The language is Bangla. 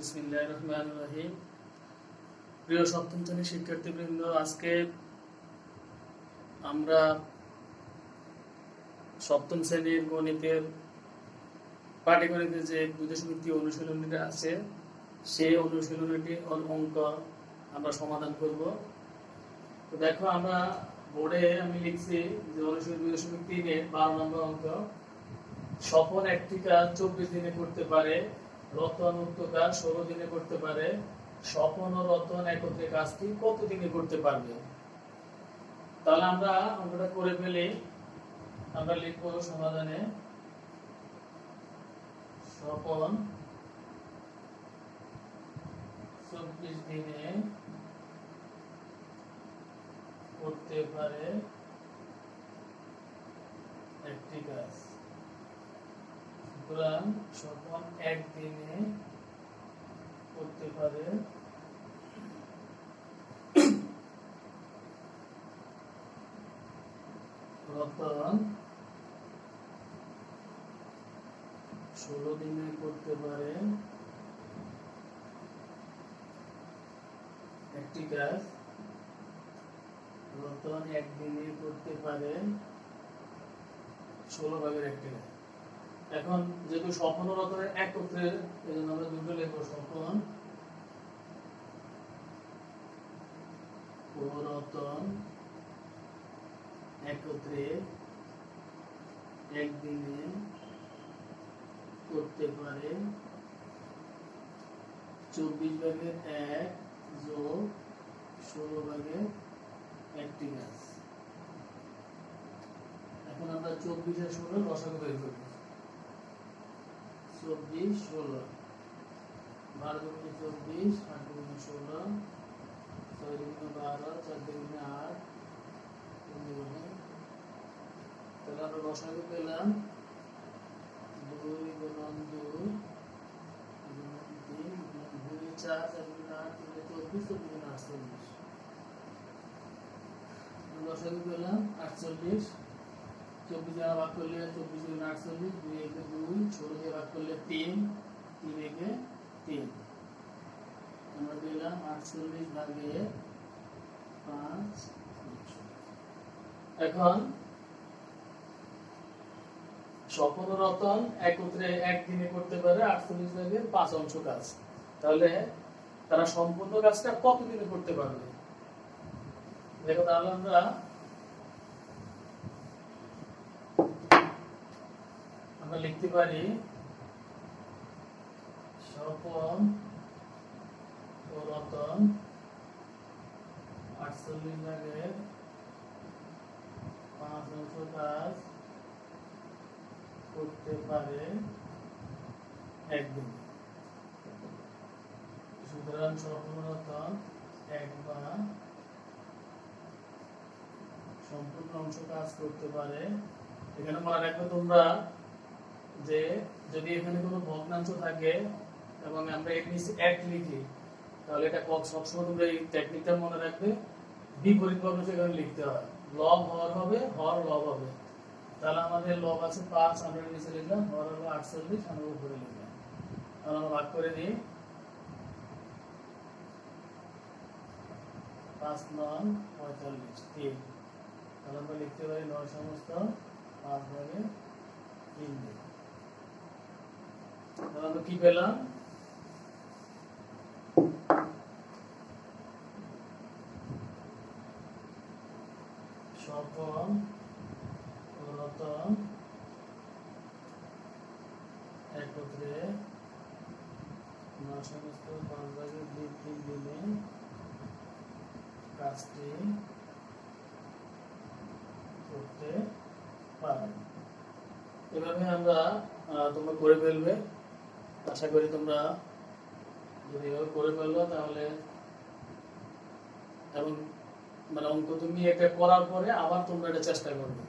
বিসমিল্লাহির রহমানির রহিম প্রিয় সপ্তম শ্রেণির শিক্ষার্থীবৃন্দ, আজকে আমরা সপ্তম শ্রেণির গণিতের পাটিগণিতের যে দুই দশমিক অনুশীলনীটা আছে, সেই অনুশীলনীটি অঙ্ক আমরা সমাধান করব। তো দেখো, আমরা বোর্ডে আমি লিখছি যে অনুশীলন দুই দশমিক তিনে বারো নম্বর অঙ্ক। স্বপন একটি কাজ চব্বিশ দিনে করতে পারে রতন উক্ত কাজ ষোলো দিনে করতে পারে, স্বপন ও রতন একত্রে কাজটি কত দিনে করতে পারবে? তাহলে আমরা অঙ্কটা করে ফেলি। আমরা লিখব সমাধানে, স্বপন চব্বিশ দিনে করতে পারে একটি কাজ। সুতরাং স্বপন একদিনে করতে পারে। রতন ষোলো দিনে করতে পারে একটি কাজ। রতন একদিনে করতে পারে ষোলো ভাগের একটি কাজ। এখন যেহেতু স্বপ্ন রতনের একত্রে এই জন্য আমরা দুটো লিখব স্বপন ও রতন একত্রে একদিনে করতে পারে চব্বিশ ভাগের এক যোগ ষোলো ভাগের একটি গাছ এখন আমরা চব্বিশ আর ষোলো রসাগু বের করব। চব্বিশ ষোলো। বারো দুগুণে চব্বিশ আট দুগুণে ষোলো। ছয় দুগুণে বারো চার দুগুণে আট। তিন দুগুণে তাহলে আমরা রসাগু পেলাম। দুই গুণন দুই তিন দুই, চার চার দুগুণে আট তিন চব্বিশ চব্বিশ গুণে আটচল্লিশ। রসাগু পেলাম, আটচল্লিশ। চব্বিশ দ্বারা ভাগ করলে চব্বিশ গুণ আটচল্লিশ দুই একে দুই, ষোলো দিয়ে ভাগ করলে তিন তিন একে তিন। আমরা পেলাম আটচল্লিশ ভাগে পাঁচ এখন স্বপ্ন রতন একত্রে একদিনে করতে পারে আটচল্লিশ ভাগে পাঁচ অংশ কাজ। তাহলে তারা সম্পূর্ণ কাজটা কত দিনে করতে পারবে? দেখো তাহলে আমরা আমরা লিখতে পারি রতন আটচল্লিশ পাঁচ কাজ করতে পারে একদিন। সুতরাং স্বপন ও রতন একবার সম্পূর্ণ অংশ কাজ করতে পারে। এখানে মনে রাখবে তোমরা যে যদি এখানে কোনো ভগ্নাংশ থাকে এবং আমরা এক নিচে এক লিখি, তাহলে এটা কক সবসময় তোমরা এই টেকনিকটা মনে রাখবে। বিপরীত ভাবে সেখানে লিখতে হয়। লব হর হবে, হর লব হবে। তাহলে আমাদের লব আছে পাঁচ, আমরা নিচে লিখলাম, হর হলো আটচল্লিশ, আমরা উপরে লিখলাম। তাহলে আমরা ভাগ করে দিই পাঁচ নয়, পঁয়তাল্লিশ, তিন। তাহলে আমরা লিখতে পারি নয় সমস্ত পাঁচ ভাগে তিন দিন আমরা কি পেলাম? স্বপন ও একত্রে কাজটি করতে পারে এভাবে আমরা তোমরা করে ফেলবে। আশা করি তোমরা যদি করে ফেলল তাহলে এবং মানে অঙ্ক তুমি এটা করার পরে আবার তোমরা এটা চেষ্টা করবে।